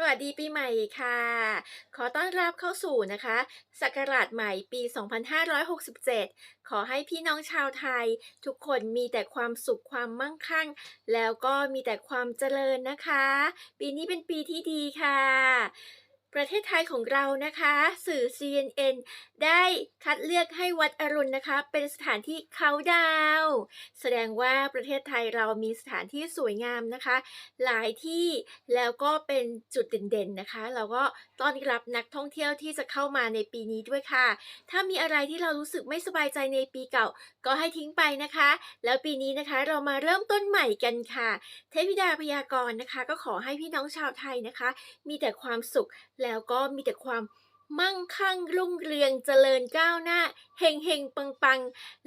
สวัสดีปีใหม่ค่ะ ขอต้อนรับเข้าสู่นะคะศักราชใหม่ปี 2567 ขอให้พี่น้องชาวไทย ทุกคนมีแต่ความสุขความมั่งคั่ง แล้วก็มีแต่ความเจริญนะคะ ปีนี้เป็นปีที่ดีค่ะ ประเทศไทยของเรานะคะ สื่อ CNN ได้คัดเลือกให้วัดอรุณนะคะ เป็นสถานที่เขาดาว แสดงว่าประเทศไทยเรามีสถานที่สวยงามนะคะ หลายที่แล้วก็เป็นจุดเด่นๆนะคะ เราก็ต้อนรับนักท่องเที่ยวที่จะเข้ามาในปีนี้ด้วยค่ะ ถ้ามีอะไรที่เรารู้สึกไม่สบายใจในปีเก่า ก็ให้ทิ้งไปนะคะ แล้วปีนี้นะคะเรามาเริ่มต้นใหม่กันค่ะ เทพิดาพยากรณ์นะคะ ก็ขอให้พี่น้องชาวไทยนะคะ มีแต่ความสุขแล้วก็มีแต่ความมั่งคั่งรุ่งเรืองเจริญก้าวหน้าเฮงเฮงปังปัง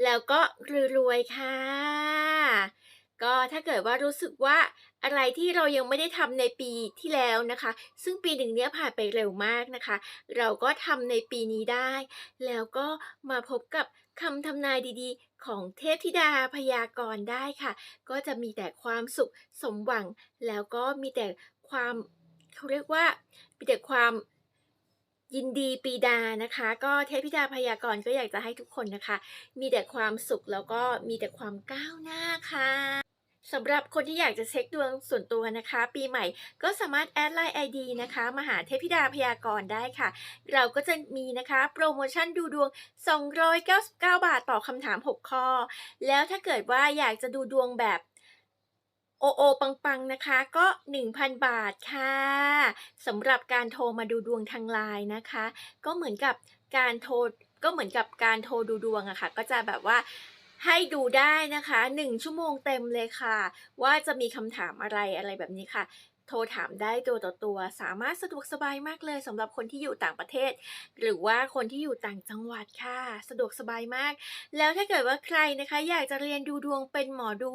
แล้วก็รวยๆค่ะ ก็ถ้าเกิดว่ารู้สึกว่าอะไรที่เรายังไม่ได้ทำในปีที่แล้วนะคะ ซึ่งปีหนึ่งเนี้ยผ่านไปเร็วมากนะคะ เราก็ทำในปีนี้ได้ แล้วก็มาพบกับคำทำนายดีๆ ของเทพธิดาพยากรณ์ได้ค่ะ ก็จะมีแต่ความสุขสมหวัง แล้วก็มีแต่ความ เขาเรียกว่ามีแต่ความยินดีปีดานะคะ ก็เทพธิดาพยากรณ์ก็อยากจะให้ทุกคนนะคะ มีแต่ความสุขแล้วก็มีแต่ความก้าวหน้าค่ะสำหรับคนที่อยากจะเช็คดวงส่วนตัวนะคะ ปีใหม่ก็สามารถแอดไลน์ ID นะคะมาหาเทพธิดาพยากรณ์ได้ค่ะ เราก็จะมีนะคะ โปรโมชั่นดูดวง 299 บาทต่อคำถาม 6 ข้อ แล้วถ้าเกิดว่าอยากจะดูดวงแบบ โอโอปังๆนะคะก็ 1,000 บาทค่ะสำหรับการโทรมาดูดวงทางไลน์นะคะ ก็เหมือนกับการโทรก็เหมือนกับการโทรดูดวงอะค่ะ ก็จะแบบว่าให้ดูได้นะคะ 1 ชั่วโมงเต็มเลยค่ะ ว่าจะมีคำถามอะไรอะไรแบบนี้ค่ะ โทรถามได้ตัวต่อตัว สามารถสะดวกสบายมากเลยสำหรับคนที่อยู่ต่างประเทศ หรือว่าคนที่อยู่ต่างจังหวัดค่ะ สะดวกสบายมาก แล้วถ้าเกิดว่าใครนะคะ อยากจะเรียนดูดวงเป็นหมอดู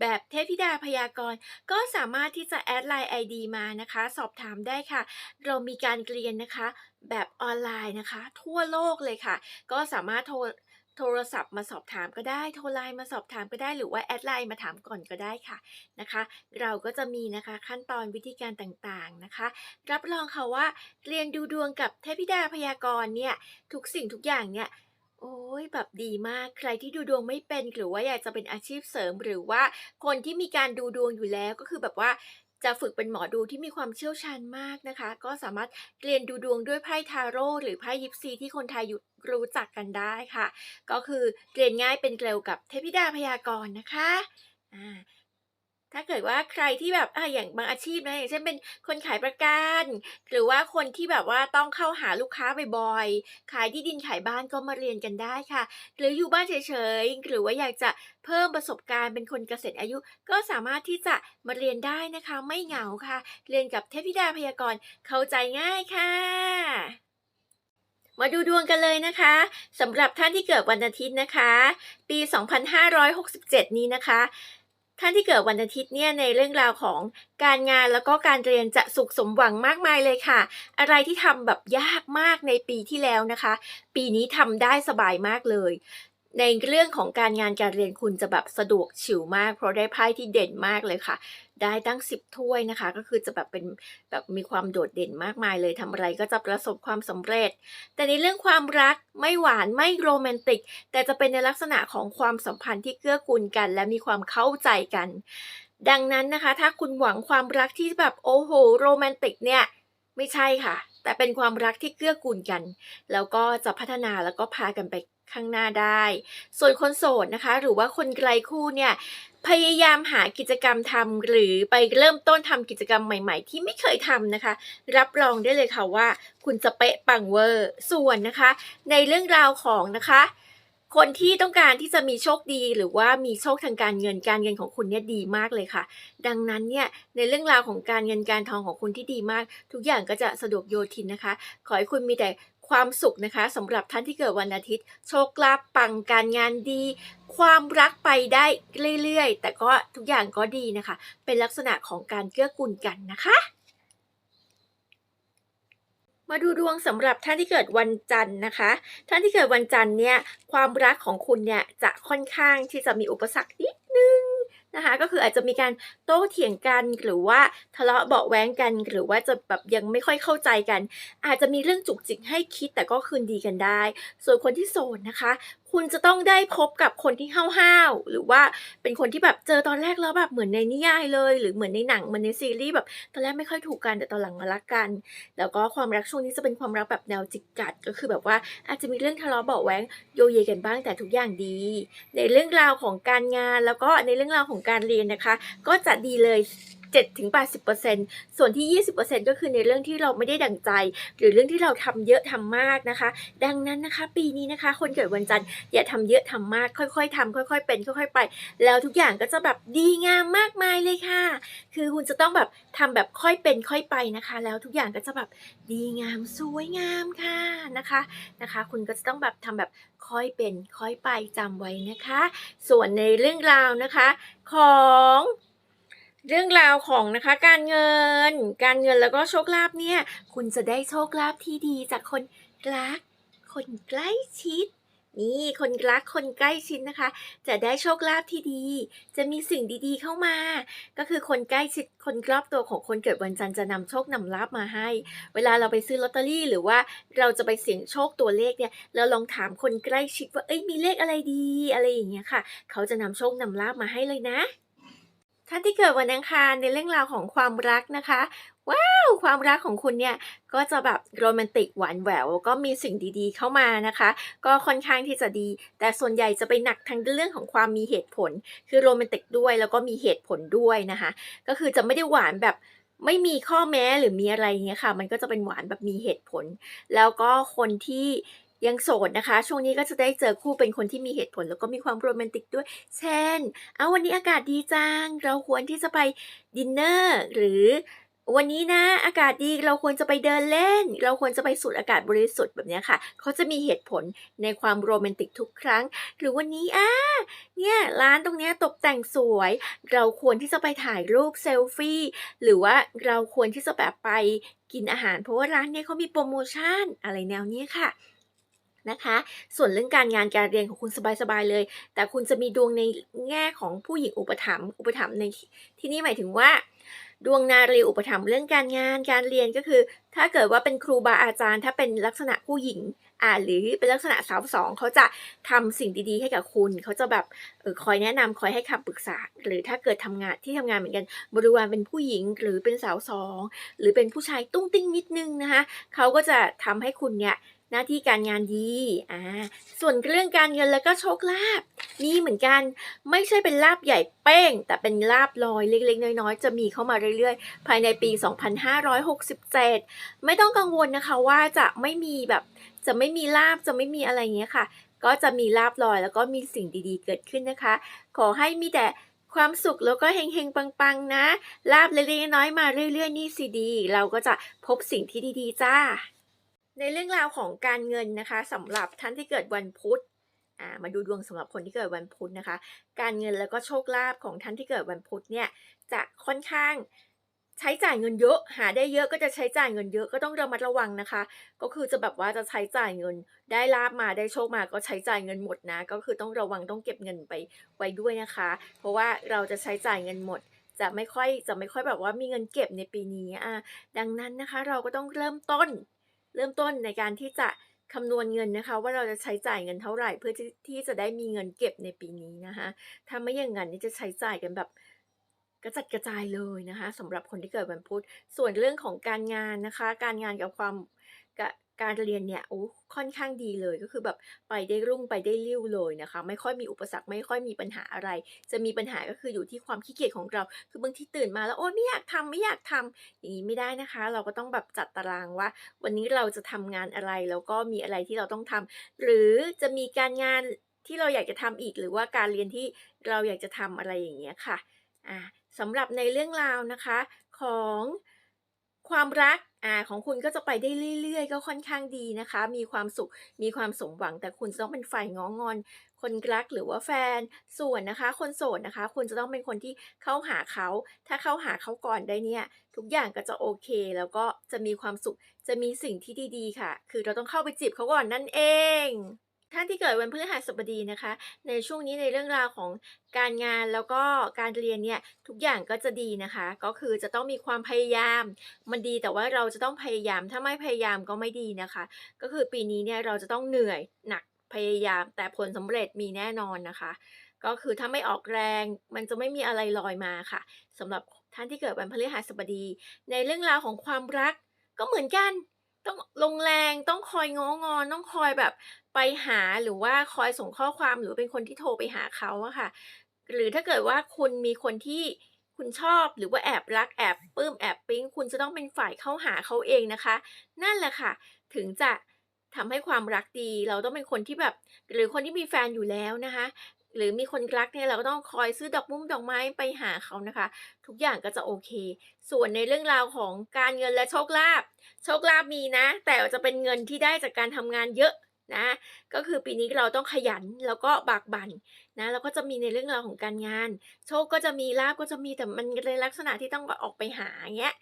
แบบเทพธิดาพยากรณ์ก็สามารถที่จะแอดไลน์ ID มานะคะ สอบถามได้ค่ะ เรามีการเรียนนะคะ แบบออนไลน์นะคะ ทั่วโลกเลยค่ะ ก็สามารถโทร โทรศัพท์มาสอบถามก็ได้ โทรไลน์มาสอบถามก็ได้ หรือว่าแอดไลน์มาถามก่อนก็ได้ค่ะนะคะ เราก็จะมีนะคะขั้นตอนวิธีการต่างๆนะคะ รับรองค่ะว่าเรียนดูดวงกับเทพิดาพยากรณ์เนี่ยทุกสิ่งทุกอย่างเนี่ยโอ้ยแบบดีมากใครที่ดูดวงไม่เป็น หรือว่าอยากจะเป็นอาชีพเสริมหรือว่าคนที่มีการดูดวงอยู่แล้วก็คือแบบว่า จะฝึกเป็นหมอดูที่มีความเชี่ยวชาญมากนะคะ ก็สามารถเรียนดูดวงด้วยไพ่ทาโร่หรือไพ่ยิปซีที่คนไทยอยู่รู้จักกันได้ค่ะ ก็คือเรียนง่ายเป็นเร็วกับเทพิดาพยากรณ์นะคะอ่า ถ้าเกิดว่าใครที่แบบอ่าอย่างบางอาชีพนะอย่างเช่นเป็นคนขายประกัน หรือว่าคนที่แบบว่าต้องเข้าหาลูกค้าบ่อยๆ ขายที่ดินขายบ้านก็มาเรียนกันได้ค่ะ หรืออยู่บ้านเฉยๆ หรือว่าอยากจะเพิ่มประสบการณ์เป็นคนเกษียณอายุ ก็สามารถที่จะมาเรียนได้นะคะ ไม่เหงาค่ะ เรียนกับเทพธิดาพยากรณ์เข้าใจง่ายค่ะมาดูดวงกันเลยนะคะสำหรับท่านที่เกิดวันอาทิตย์นะคะ ปี 2567 นี้นะคะ ท่านที่เกิดวันอาทิตย์เนี่ยในเรื่องราวของการงานแล้วก็การเรียนจะสุขสมหวังมากมายเลยค่ะ อะไรที่ทำแบบยากมากในปีที่แล้วนะคะ ปีนี้ทำได้สบายมากเลย ในเรื่องของการงานการเรียนคุณจะแบบสะดวกฉิวมาก เพราะได้ไพ่ที่เด่นมากเลยค่ะ ได้ตั้ง 10 ถ้วยนะคะ ก็คือจะแบบเป็นแบบมีความโดดเด่นมากมายเลยทำอะไรก็จะประสบความสำเร็จ แต่ในเรื่องความรักไม่หวานไม่โรแมนติก แต่จะเป็นในลักษณะของความสัมพันธ์ที่เกื้อกูลกัน และมีความเข้าใจกัน ดังนั้นนะคะ ถ้าคุณหวังความรักที่แบบโอ้โหโรแมนติกเนี่ยไม่ใช่ค่ะ แต่เป็นความรักที่เกื้อกูลกัน แล้วก็จะพัฒนาแล้วก็พากันไป ข้างหน้าได้ ส่วนคนโสดนะคะ หรือว่าคนไกลคู่เนี่ยพยายามหากิจกรรมทำหรือไปเริ่มต้นทำกิจกรรมใหม่ๆ ที่ไม่เคยทำนะคะ รับรองได้เลยค่ะว่า คุณจะเป๊ะปังเวอร์ส่วนนะคะ ในเรื่องราวของนะคะ คนที่ต้องการที่จะมีโชคดีหรือว่ามีโชคทางการเงินการเงินของคุณเนี่ยดีมากเลยค่ะ ดังนั้นเนี่ยในเรื่องราวของการเงินการทองของคุณที่ดีมาก ทุกอย่างก็จะสะดวกโยทินนะคะ ขอให้คุณมีแต่ ความสุขนะคะสำหรับท่านที่เกิดวันอาทิตย์ โชคลาภปังการงานดี ความรักไปได้เรื่อยๆ แต่ก็ทุกอย่างก็ดีนะคะ เป็นลักษณะของการเกื้อกูลกันนะคะมาดูดวงสำหรับท่านที่เกิดวันจันทร์นะคะ ท่านที่เกิดวันจันทร์เนี่ยความรักของคุณเนี่ยจะค่อนข้างที่จะมีอุปสรรคนิด นะคะ ก็คืออาจจะมีการโต้เถียงกันหรือว่าทะเลาะเบาแว้งกัน หรือว่าจะแบบยังไม่ค่อยเข้าใจกัน อาจจะมีเรื่องจุกจิกให้คิดแต่ก็คืนดีกันได้ ส่วนคนที่โสดนะคะ คุณจะต้องได้พบกับคนที่ห้าวๆหรือว่าเป็นคนที่แบบเจอตอนแรกแล้วแบบเหมือนในนิยายเลย หรือเหมือนในหนังเหมือนในซีรีส์แบบตอนแรกไม่ค่อยถูกกันแต่ตอนหลังมารักกัน แล้วก็ความรักช่วงนี้จะเป็นความรักแบบแนวจิกกัด ก็คือแบบว่าอาจจะมีเรื่องทะเลาะเบาะแว้งโยเยกันบ้างแต่ทุกอย่างดี ในเรื่องราวของการงานแล้วก็ในเรื่องราวของการเรียนนะคะ ก็จะดีเลย 7-80%ส่วนที่ 20%ก็คือในเรื่องที่เราไม่ได้ดั่งใจ หรือเรื่องที่เราทำเยอะทำมากนะคะ ดังนั้นนะคะ ปีนี้นะคะ คนเกิดวันจันทร์อย่าทำเยอะทำมาก ค่อย ๆทำค่อย ๆ เป็น ค่อย ๆ ไป แล้วทุกอย่างก็จะแบบดีงามมากมายเลยค่ะ คือคุณจะต้องแบบทำแบบค่อยเป็นค่อยไปนะคะ แล้วทุกอย่างก็จะแบบดีงามสวยงามค่ะนะคะนะคะ คุณก็จะต้องแบบทำแบบค่อยเป็นค่อยไปจำไว้นะคะ ส่วนในเรื่องราวนะคะ ของ เรื่องราวของนะคะการเงิน การเงินแล้วก็โชคลาภเนี่ย คุณจะได้โชคลาภที่ดีจากคนรัก คนใกล้ชิด นี่คนรักคนใกล้ชิดนะคะ จะได้โชคลาภที่ดี จะมีสิ่งดีๆเข้ามา ก็คือคนใกล้ชิดคนรอบตัวของคนเกิดวันจันทร์จะนำโชคนำลาภมาให้ เวลาเราไปซื้อลอตเตอรี่หรือว่าเราจะไปเสี่ยงโชคตัวเลขเนี่ยเราลองถามคนใกล้ชิดว่าเฮ้ยมีเลขอะไรดีอะไรอย่างเงี้ยค่ะ เขาจะนำโชคนำลาภมาให้เลยนะ ท่านที่เกิดวันอังคารในเรื่องราวของความรักนะคะ ว้าว!ความรักของคุณเนี่ยก็จะแบบโรแมนติกหวานแหววก็มีสิ่งดีๆเข้ามานะคะ ก็ค่อนข้างที่จะดี แต่ส่วนใหญ่จะไปหนักทางเรื่องของความมีเหตุผล คือโรแมนติกด้วยแล้วก็มีเหตุผลด้วยนะคะ ก็คือจะไม่ได้หวานแบบไม่มีข้อแม้หรือมีอะไรอย่างเงี้ยค่ะ มันก็จะเป็นหวานแบบมีเหตุผล แล้วก็คนที่ ยังโสดนะคะ ช่วงนี้ก็จะได้เจอคู่เป็นคนที่มีเหตุผลแล้วก็มีความโรแมนติกด้วย เช่น เอาวันนี้อากาศดีจัง เราควรที่จะไปดินเนอร์หรือวันนี้นะอากาศดีเราควรจะไปเดินเล่น เราควรจะไปสูดอากาศบริสุทธิ์แบบนี้ค่ะ เขาจะมีเหตุผลในความโรแมนติกทุกครั้ง หรือวันนี้อาเนี่ยร้านตรงนี้ตกแต่งสวย เราควรที่จะไปถ่ายรูปเซลฟี่หรือว่าเราควรที่จะแบบไปกินอาหาร เพราะว่าร้านเนี้ยเขามีโพรโมชั่นอะไรแนวเนี้ยค่ะ นะคะ ส่วนเรื่องการงานการเรียนของคุณสบายๆเลย แต่คุณจะมีดวงในแง่ของผู้หญิงอุปถัมภ์อุปถัมภ์ในที่นี่หมายถึงว่า ดวงนารีอุปถัมภ์เรื่องการงานการเรียนก็คือ ถ้าเกิดว่าเป็นครูบาอาจารย์ ถ้าเป็นลักษณะผู้หญิงอ่าหรือเป็นลักษณะสาวสองเขาจะทำสิ่งดีๆ ให้กับคุณ เขาจะแบบเออคอยแนะนำคอยให้คำปรึกษา หรือถ้าเกิดทำงานที่ทำงานเหมือนกัน บริวารเป็นผู้หญิงหรือเป็นสาวสองหรือเป็นผู้ชายตุ้งติ้งนิดหนึ่งนะคะเขาก็จะทำให้คุณเนี่ย หน้าที่การงานดีอ่าส่วนเรื่องการเงินแล้วก็โชคลาภมีเหมือนกันไม่ใช่เป็นลาภใหญ่เป้ง แต่เป็นลาภลอยเล็กๆ น้อยๆ จะมีเข้ามาเรื่อยๆ ภายในปี 2567 ไม่ต้องกังวลนะคะว่าจะไม่มีแบบจะไม่มีลาภจะไม่มีอะไรอย่างเงี้ยค่ะ ก็จะมีลาภลอยแล้วก็มีสิ่งดีๆ เกิดขึ้นนะคะ ขอให้มีแต่ความสุขแล้วก็เฮงๆ ปังๆ นะ ลาภเล็กๆ น้อยๆ มาเรื่อยๆ นี่สิดี เราก็จะพบสิ่งที่ดีๆ จ้ะ ในเรื่องราวของการเงินนะคะสำหรับท่านที่เกิดวันพุธามาดูดวงสำหรับคนที่เกิดวันพุธนะคะ การเงินแล้วก็โชคลาภของท่านที่เกิดวันพุธเนี่ยจะค่อนข้างใช้จ่ายเงินเยอะ หาได้เยอะก็จะใช้จ่ายเงินเยอะก็ต้องระมัดระวังนะคะ ก็คือจะแบบว่าจะใช้จ่ายเงิน ได้ลาภมาได้โชคมาก็ใช้จ่ายเงินหมดนะ ก็คือต้องระวังต้องเก็บเงินไปไว้ด้วยนะคะ เพราะว่าเราจะใช้จ่ายเงินหมด จะไม่ค่อยจะไม่ค่อยแบบว่ามีเงินเก็บในปีนี้อาดังนั้นนะคะ เราก็ต้องเริ่มต้น เริ่มต้นในการที่จะคำนวณเงินนะคะ ว่าเราจะใช้จ่ายเงินเท่าไหร่ เพื่อที่ที่จะได้มีเงินเก็บในปีนี้นะคะถ้าไม่อย่างนั้นนี่จะใช้จ่ายกันแบบกระจัดกระจายเลยนะคะสำหรับคนที่เกิดวันพุธส่วนเรื่องของการงานนะคะ การงานกับความ การเรียนเนี่ยโอ้ค่อนข้างดีเลยก็คือแบบไปได้รุ่งไปได้เลิ่วเลยนะคะ ไม่ค่อยมีอุปสรรคไม่ค่อยมีปัญหาอะไร จะมีปัญหาก็คืออยู่ที่ความขี้เกียจของเรา คือบางทีตื่นมาแล้วโอ๊ยไม่อยากทำไม่อยากทำอย่างงี้ไม่ได้นะคะ เราก็ต้องแบบจัดตารางว่า วันนี้เราจะทำงานอะไรแล้วก็มีอะไรที่เราต้องทำหรือจะมีการงานที่เราอยากจะทำอีก หรือว่าการเรียนที่เราอยากจะทำอะไรอย่างเงี้ยค่ะอ่าสำหรับในเรื่องราวนะคะของความรัก อ่าของคุณก็จะไปได้เรื่อยๆ ก็ค่อนข้างดีนะคะ มีความสุข มีความสมหวัง แต่คุณจะต้องเป็นฝ่ายง้องอน คนรักหรือว่าแฟน ส่วนนะคะ คนโสดนะคะ คุณจะต้องเป็นคนที่เข้าหาเขา ถ้าเข้าหาเขาก่อนได้เนี่ย ทุกอย่างก็จะโอเค แล้วก็จะมีความสุข จะมีสิ่งที่ดีๆ ค่ะ คือเราต้องเข้าไปจีบเขาก่อนนั่นเอง ท่านที่เกิดวันพฤหัสบดีนะคะ ในช่วงนี้ในเรื่องราวของการงานแล้วก็การเรียนเนี่ยทุกอย่างก็จะดีนะคะ ก็คือจะต้องมีความพยายาม มันดีแต่ว่าเราจะต้องพยายามถ้าไม่พยายามก็ไม่ดีนะคะ ก็คือปีนี้เนี่ยเราจะต้องเหนื่อยหนักพยายาม แต่ผลสำเร็จมีแน่นอนนะคะ ก็คือถ้าไม่ออกแรงมันจะไม่มีอะไรลอยมาค่ะสำหรับท่านที่เกิดวันพฤหัสบดี ในเรื่องราวของความรักก็เหมือนกัน ต้องลงแรงต้องคอยง้องอนต้องคอยแบบไปหาหรือว่าคอยส่งข้อความหรือเป็นคนที่โทรไปหาเขาอะค่ะ หรือถ้าเกิดว่าคุณมีคนที่คุณชอบหรือว่าแอบรักแอบปลื้มแอบปิ๊งคุณจะต้องเป็นฝ่ายเข้าหาเขาเองนะคะ นั่นแหละค่ะ ถึงจะทำให้ความรักดี เราต้องเป็นคนที่แบบ หรือคนที่มีแฟนอยู่แล้วนะคะ หรือมีคนรักเนี่ยเราก็ต้องคอยซื้อดอกมุ้งดอกไม้ไปหาเขานะคะ ทุกอย่างก็จะโอเค ส่วนในเรื่องราวของการเงินและโชคลาภโชคลาภมีนะ แต่จะเป็นเงินที่ได้จากการทำงานเยอะนะก็คือปีนี้เราต้องขยันแล้วก็บากบั่นนะแล้วก็จะมีในเรื่องราวของการงาน โชคก็จะมีลาภก็จะมีแต่มันในลักษณะที่ต้องออกไปหาอย่างเงี้ย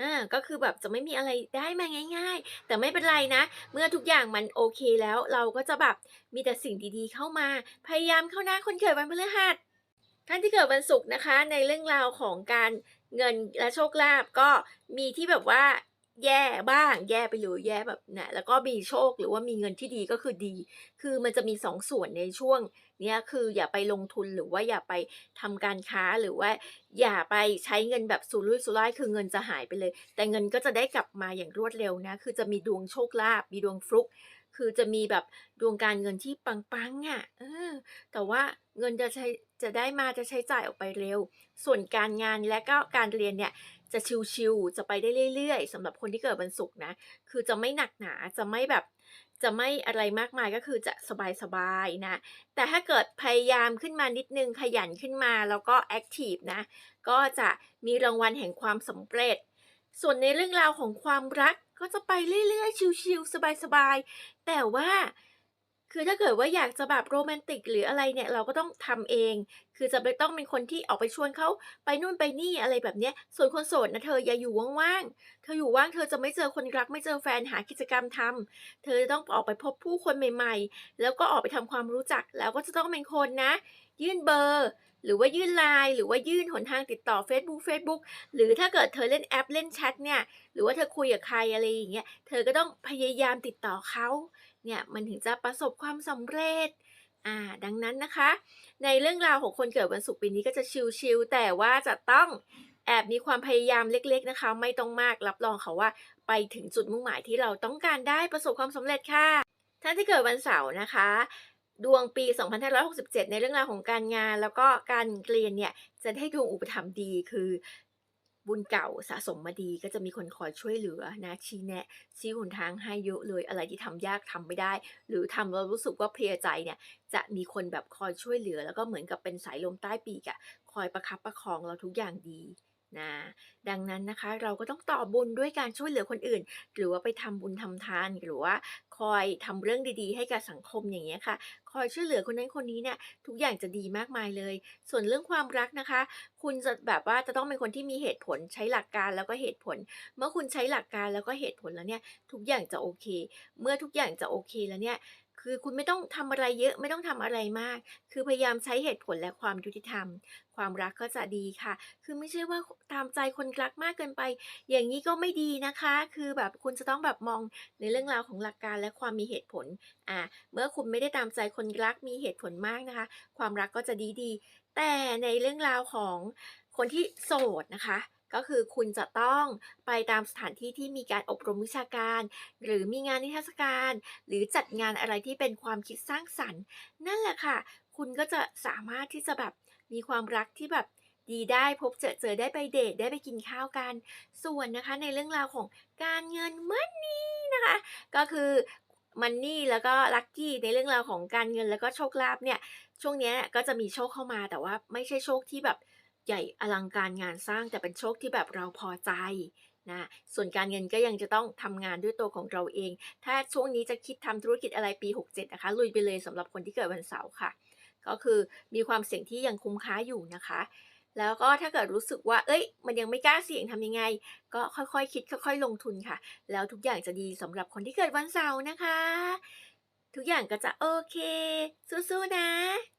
อาก็คือแบบจะไม่มีอะไรได้มาง่าย ๆ แต่ไม่เป็นไรนะ เมื่อทุกอย่างมันโอเคแล้ว เราก็จะแบบมีแต่สิ่งดีๆเข้ามา พยายามเข้านะคนเกิดวันพฤหัสท่านที่เกิดวันศุกร์นะคะ ในเรื่องราวของการเงินและโชคลาภก็มีที่แบบว่า แย่บ้าง แย่ไปเลยแย่แบบนี่แล้วก็มีโชคหรือว่ามีเงินที่ดีก็คือดี คือมันจะมี2ส่วนในช่วงเนี้ยคืออย่าไปลงทุนหรือว่าอย่าไปทำการค้าหรือว่า อย่าไปใช้เงินแบบสุรุ่ยสุร่ายคือเงินจะหายไปเลย แต่เงินก็จะได้กลับมาอย่างรวดเร็วนะคือจะมีดวงโชคลาภมีดวงฟลุก คือจะมีแบบดวงการเงินที่ปังๆอะเออแต่ว่าเงินจะใช้จะได้มาจะใช้จ่ายออกไปเร็ว ส่วนการงานและก็การเรียนเนี่ย จะชิลๆจะไปได้เรื่อยๆสำหรับคนที่เกิดวันศุกร์นะ คือจะไม่หนักหนาจะไม่แบบจะไม่อะไรมากมายก็คือจะสบายๆนะ แต่ถ้าเกิดพยายามขึ้นมานิดนึงขยันขึ้นมาแล้วก็แอคทีฟนะ ก็จะมีรางวัลแห่งความสำเร็จ ส่วนในเรื่องราวของความรักก็จะไปเรื่อยๆ ชิลๆสบายๆ แต่ว่า คือถ้าเกิดว่าอยากจะแบบโรแมนติกหรืออะไรเนี่ยเราก็ต้องทำเอง คือจะไม่ต้องเป็นคนที่ออกไปชวนเขาไปนู่นไปนี่อะไรแบบเนี้ย ส่วนคนโสดนะเธออย่าอยู่ว่างๆ เธออยู่ว่างเธอจะไม่เจอคนรักไม่เจอแฟนหากิจกรรมทำเธอจะต้องออกไปพบผู้คนใหม่ๆ แล้วก็ออกไปทำความรู้จักแล้วก็จะต้องเป็นคนนะ ยื่นเบอร์หรือว่ายื่นไลน์หรือว่ายื่นหนทางติดต่อเฟซบุ๊กเฟซบุ๊กหรือถ้าเกิดเธอเล่นแอปเล่นแชทเนี่ย หรือว่าเธอคุยกับใครอะไรอย่างเงี้ย เธอก็ต้องพยายามติดต่อเขา เนี่ยมันถึงจะประสบความสำเร็จอ่าดังนั้นนะคะ ในเรื่องราวของคนเกิดวันศุกร์ปีนี้ก็จะชิลๆแต่ว่าจะต้องแอบมีความพยายามเล็ก ๆนะคะ ไม่ต้องมากรับรองค่ะว่า ไปถึงจุดมุ่งหมายที่เราต้องการได้ประสบความสำเร็จค่ะท่านที่เกิดวันเสาร์นะคะ ดวงปี 2567 ในเรื่องราวของการงาน แล้วก็การเรียนเนี่ยจะได้ดวงอุปถัมภ์ดีคือ บุญเก่าสะสมมาดีก็จะมีคนคอยช่วยเหลือนะชี้แนะชี้หนทางให้เยอะเลยอะไรที่ทำยากทำไม่ได้ หรือทำแล้วรู้สึกว่าเพลียใจเนี่ยจะมีคนแบบคอยช่วยเหลือ แล้วก็เหมือนกับเป็นสายลมใต้ปีกอะคอยประคับประคองเราทุกอย่างดี นะดังนั้นนะคะเราก็ต้องตอบบุญด้วยการช่วยเหลือคนอื่น หรือว่าไปทำบุญทำทานหรือว่าคอยทำเรื่องดีๆ ให้กับสังคมอย่างเงี้ยค่ะ คอยช่วยเหลือคนนั้นคนนี้เนี่ยทุกอย่างจะดีมากมายเลย ส่วนเรื่องความรักนะคะ คุณจะแบบว่าจะต้องเป็นคนที่มีเหตุผลใช้หลักการแล้วก็เหตุผล เมื่อคุณใช้หลักการแล้วก็เหตุผลแล้วเนี่ยทุกอย่างจะโอเค เมื่อทุกอย่างจะโอเคแล้วเนี่ย คือคุณไม่ต้องทำอะไรเยอะไม่ต้องทำอะไรมาก คือพยายามใช้เหตุผลและความยุติธรรม ความรักก็จะดีค่ะ คือไม่ใช่ว่าตามใจคนรักมากเกินไป อย่างนี้ก็ไม่ดีนะคะ คือแบบคุณจะต้องแบบมองในเรื่องราวของหลักการและความมีเหตุผลอ่าเมื่อคุณไม่ได้ตามใจคนรักมีเหตุผลมากนะคะ ความรักก็จะดีๆแต่ในเรื่องราวของคนที่โสดนะคะ ก็คือคุณจะต้องไปตามสถานที่ที่มีการอบรมวิชาการ หรือมีงานนิทรรศการ หรือจัดงานอะไรที่เป็นความคิดสร้างสรรค์ นั่นแหละค่ะ คุณก็จะสามารถที่จะแบบมีความรักที่แบบดีได้พบเจอเจอได้ไปเดทได้ไปกินข้าวกัน ส่วนนะคะในเรื่องราวของการเงิน Money นะคะ ก็คือ Money แล้วก็ Lucky ในเรื่องราวของการเงินแล้วก็โชคลาภเนี่ยช่วงนี้ก็จะมีโชคเข้ามาแต่ว่าไม่ใช่โชคที่แบบ ใหญ่อลังการงานสร้างแต่เป็นโชคที่แบบเราพอใจนะส่วนการเงินก็ยังจะต้องทำงานด้วยตัวของเราเอง ถ้าช่วงนี้จะคิดทำธุรกิจอะไรปี 67 นะคะ ลุยไปเลยสำหรับคนที่เกิดวันเสาร์ค่ะ ก็คือมีความเสี่ยงที่ยังคุ้มค่าอยู่นะคะ แล้วก็ถ้าเกิดรู้สึกว่า เอ้ย มันยังไม่กล้าเสี่ยงทำยังไง ก็ค่อยๆคิดค่อย ๆ ลงทุนค่ะ แล้วทุกอย่างจะดีสำหรับคนที่เกิดวันเสาร์นะคะ ทุกอย่างก็จะโอเค สู้ๆนะ